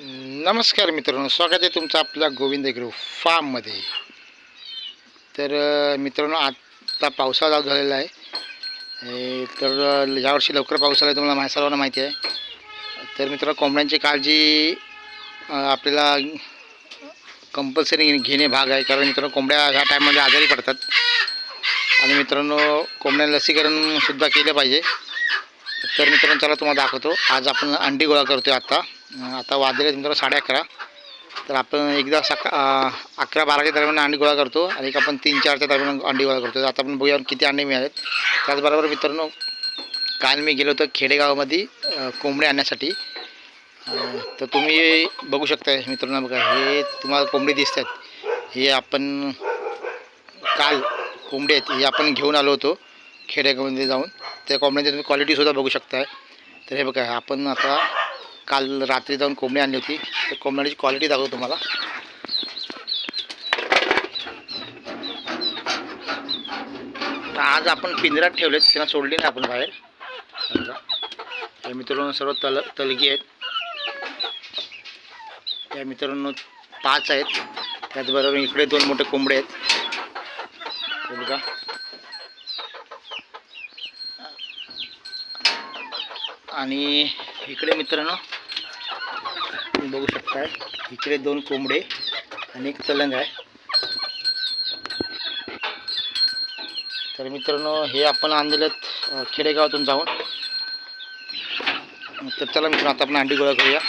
नमस्कार मित्रांनो स्वागत आहे तुमचं आपल्या गोविंद ग्रुप फार्ममध्ये. तर मित्रांनो आत्ता पावसाळा चालू झालेला आहे. तर यावर्षी लवकर पाऊस आला आहे तुम्हाला मा सर्वांना माहिती आहे. तर मित्रांनो कोंबड्यांची काळजी आपल्याला कंपल्सरी घेणे भाग आहे. कारण मित्रांनो कोंबड्या ह्या टाईममध्ये आजारी पडतात. आणि मित्रांनो कोंबड्या लसीकरणसुद्धा केलं पाहिजे. तर मित्रांनो चला तुम्हाला दाखवतो. आज आपण अंडी गोळा करतो आहे आत्ता आता वाजले आहेत साडे अकरा. तर आपण एकदा सका अकरा बाराच्या दरम्यान अंडी गोळा करतो आणि एक आपण तीन चारच्या दरम्यान अंडी गोळा करतो. आता आपण बघूया किती अंडे मिळालेत. त्याचबरोबर मित्रांनो काल मी गेलो होतो खेडेगावामध्ये कोंबड्या आणण्यासाठी. तर तुम्ही बघू शकता मित्रांनो बघा हे तुम्हाला कोंबडी दिसत आहेत हे आपण काल कोंबडे आहेत हे आपण घेऊन आलो होतो खेडेगावामध्ये जाऊन. त्या कोंबड्यांची तुम्ही क्वालिटीसुद्धा बघू शकताय. तर हे बघा आपण आता काल रात्री जाऊन कोंबडी आणली होती. तर कोंबड्याची क्वालिटी दाखवतो तुम्हाला. तर आज आपण पिंजऱ्यात ठेवलेत त्यांना सोडली नाही आपण बाहेर. समजा. बघा. मित्रांनो सर्व तल तलगी आहेत. या मित्रांनो पाच आहेत. त्याचबरोबर इकडे दोन मोठे कोंबडे आहेत. हे आणि इकडे मित्रांनो तुम्ही बघू शकताय इकडे दोन कोंबडे आणि एक तलंग आहे. तर मित्रांनो हे आपण आणलेलं खेडेगावातून जाऊन. तर चला मित्रांनो आता आपण अंडी गोळा करूया.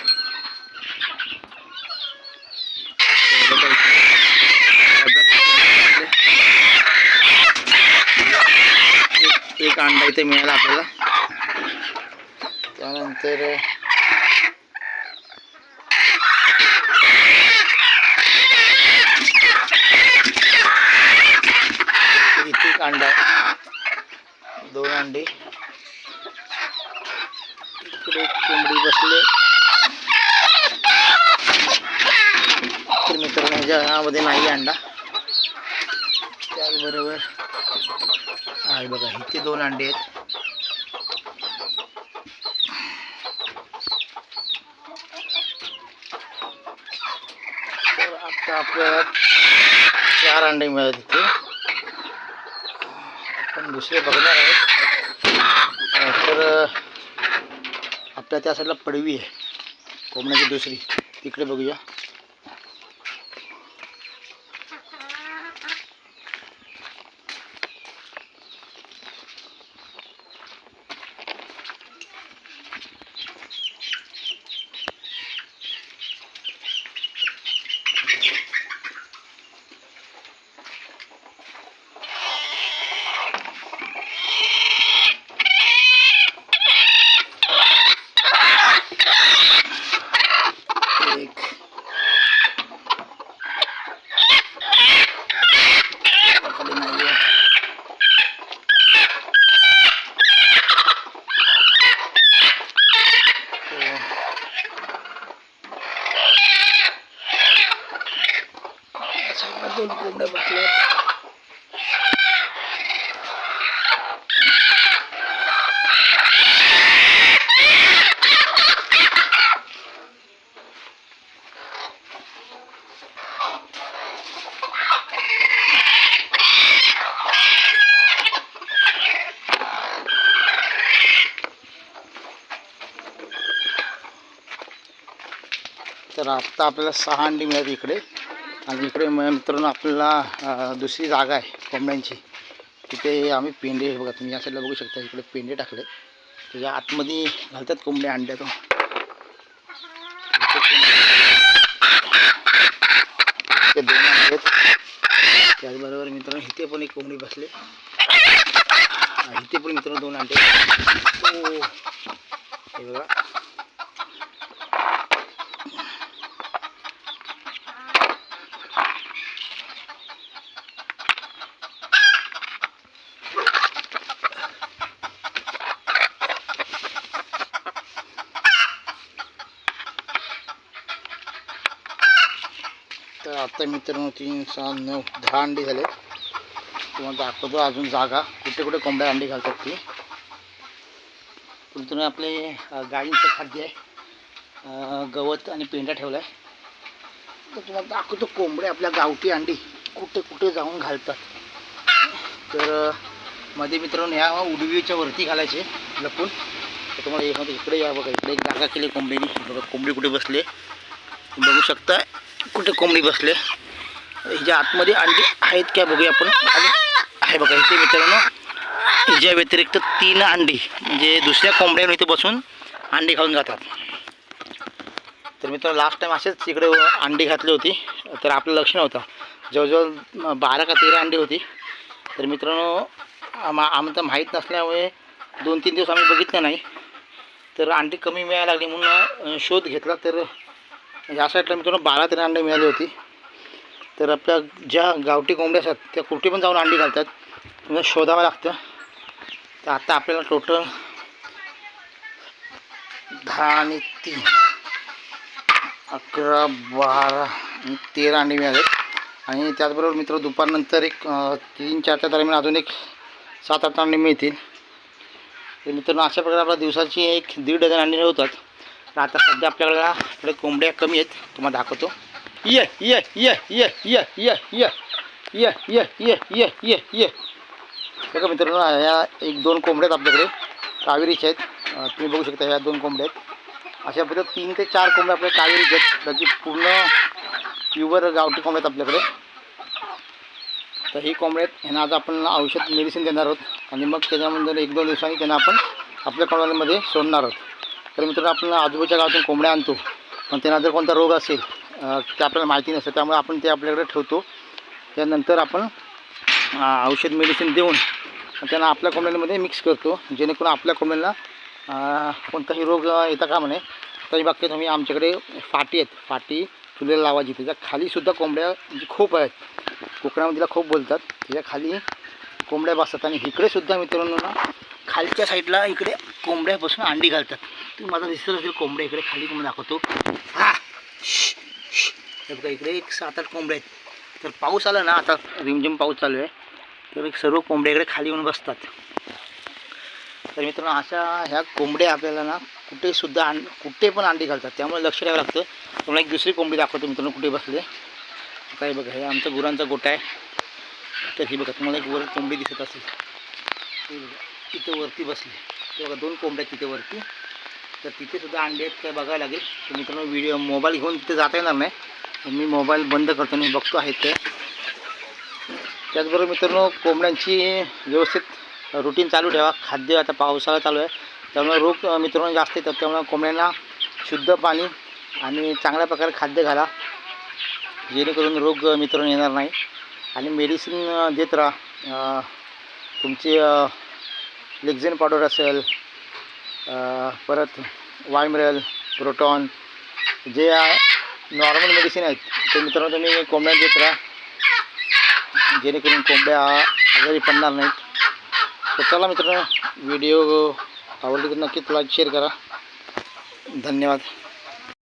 एक अंडा इथे मिळाला आपल्याला. त्यानंतर इथे अंडा दोन अंडे इकडे कोंबडी बसले. तर मित्रांनो ह्याच्यामध्ये नाही अंडा. त्याचबरोबर आहे बघा इथे दोन अंडे आहेत तर आता आपल्याला चार अंडे मिळाले तिथे आपण दुसरे बघणार आहोत. तर आपल्या त्या साईडला पडवी आहे. कोंबड्याची दुसरी. तिकडे बघूया. दोन कोंबड्या बसल्यात तर आत्ता आपल्याला सहा अंडी मिळाली इकडे. आणि इकडे मित्रांनो आपल्याला दुसरी जागा आहे कोंबड्यांची. तिथे आम्ही पेंडे बघा तुम्ही या साईडला बघू शकता इकडे पेंडे टाकले. त्याच्या आतमध्ये घालतात कोंबड्या अंड्यातून. दोन अंडे आहेत. त्याचबरोबर मित्रांनो इथे पण एक कोंबडी बसले. इथे पण मित्रांनो दोन अंडे हे बघा. तर आता मित्रांनो तीन सहा नऊ दहा अंडी झाले. तुम्हाला दाखवतो अजून जागा. कुठे कुठे कोंबड्या अंडी घालतात ती. तुम्ही आपले गाईंचं खाद्य आहे. गवत आणि पेंडा ठेवला आहे तर तुम्हाला दाखवतो कोंबडे आपल्या गावठी अंडी कुठे कुठे जाऊन घालतात. तर मध्ये मित्रांनो ह्या उडवीच्या वरती घालायचे लपून. तर तुम्हाला एक इकडे या बघा इकडे एक जागा केली कोंबडीने. बघा कोंबडी कुठे बसले बघू शकता कुठे कोंबडी बसले? हिच्या आतमध्ये अंडी आहेत काय बघूया आपण. आहे बघा इथे मित्रांनो हिच्या व्यतिरिक्त तीन अंडी म्हणजे दुसऱ्या कोंबड्यावर इथे बसून अंडी खाऊन जातात. तर मित्रांनो लास्ट टाईम असेच इकडे अंडी घातली होती. तर आपलं लक्ष नव्हतं. जवळजवळ बारा का तेरा अंडी होती. तर मित्रांनो आम आमचं माहीत नसल्यामुळे दोन तीन दिवस आम्ही बघितलं नाही. तर अंडी कमी मिळायला लागली म्हणून शोध घेतला. तर म्हणजे या साईडला मित्रांनो बारा तेरा अंडी मिळाली होती. तर आपल्या ज्या गावठी कोंबड्या असतात त्या कुठे पण जाऊन अंडी घालतात. तुम्हाला शोधावं लागतं. तर आता आपल्याला टोटल दहा आणि तीन अकरा बारा आणि तेरा अंडी मिळालेत. आणि त्याचबरोबर मित्र दुपारनंतर एक तीन चारच्या दरम्यान अजून एक सात आठ अंडी मिळतील. तर मित्रांनो अशा प्रकारे आपल्या दिवसाची एक दीड डझन अंडी होतात तर आता सध्या आपल्याकडे थोडे कोंबड्या कमी आहेत तुम्हाला दाखवतो ये ये ये ये ये ये ये ये ये ये ये ये ये बघा मित्रांनो ह्या एक दोन कोंबड्या आहेत आपल्याकडे कावेरीच्या आहेत तुम्ही बघू शकता ह्या दोन कोंबड्या आहेत अशा पद्धतीत तीन ते चार कोंबड्या आपल्या कावेरीच्या आहेत बाकी पूर्ण प्युअर गावठी कोंबड्या आहेत आपल्याकडे तर ही कोंबड्या आहेत ह्यांना आज आपण औषध मेडिसिन देणार आहोत आणि मग त्याच्यानंतर एक दोन दिवसांनी त्यांना आपण आपल्या कोंबड्यांमध्ये सोडणार आहोत तर मित्रांनो आपण आजूबाजूच्या गावातून कोंबड्या आणतो. पण त्यांना जर कोणता रोग असेल ते आपल्याला माहिती नसतं त्यामुळे आपण ते आपल्याकडे ठेवतो. त्यानंतर आपण औषध मेडिसिन देऊन त्यांना आपल्या कोंबड्यांमध्ये मिक्स करतो. जेणेकरून आपल्या कोंबड्यांना कोणताही रोग येता का म्हणे तरी बाबतीत तुम्ही आमच्याकडे फाटी आहेत. फाटी चुलीला लावायची. त्याच्या खालीसुद्धा कोंबड्या जी खूप आहेत. कोकणामध्ये तिला खूप बोलतात. त्याच्याखाली कोंबड्या बसतात. आणि इकडेसुद्धा मित्रांनो ना खालच्या साईडला इकडे कोंबड्यापासून अंडी घालतात. तुम्ही माझा दिसत असेल कोंबड्या इकडे खाली तुम्ही दाखवतो. हा. हे बघा इकडे एक सात आठ कोंबड्या आहेत. तर पाऊस आला ना आता रिमझिम पाऊस चालू आहे. तर एक सर्व कोंबड्या इकडे खाली येऊन बसतात. तर मित्रांनो अशा ह्या कोंबड्या आपल्याला ना कुठेसुद्धा अंड कुठे पण अंडी घालतात. त्यामुळे लक्ष द्यावं लागतं. तुम्हाला एक दुसरी कोंबडी दाखवतो मित्रांनो कुठे बसले. आता हे बघा हे आमचा गुरांचा गोटा आहे. तर ही बघा तुम्हाला एक वर कोंबडी दिसत असेल. हे बघा तिथे वरती बसली. ते बघा दोन कोंबड्या तिथे वरती. तर तिथे सुद्धा अंडे आहेत काय बघायला लागेल. तर मित्रांनो व्हिडिओ मोबाईल घेऊन तिथे जाता येणार नाही. मी मोबाईल बंद करतो आणि बघतो आहेत ते. त्याचबरोबर मित्रांनो कोंबड्यांची व्यवस्थित रुटीन चालू ठेवा. खाद्य आता पावसाळा चालू आहे. त्यामुळे रोग मित्रांनो जास्त येतात. त्यामुळे कोंबड्यांना शुद्ध पाणी आणि चांगल्या प्रकारे खाद्य घाला. जेणेकरून रोग मित्रांनो येणार नाही. आणि मेडिसिन देत राहा. तुमची लेक्झिन पावडर असेल परत वायमरल प्रोटॉन जे नॉर्मल मेडिसिन आहेत ते मित्रांनो तुम्ही कोंबड्या देत राहा. जेणेकरून कोंबड्या आजारी पडणार नाहीत. तर चला मित्रांनो व्हिडिओ आवडली तर नक्कीच लाईक शेअर करा. धन्यवाद.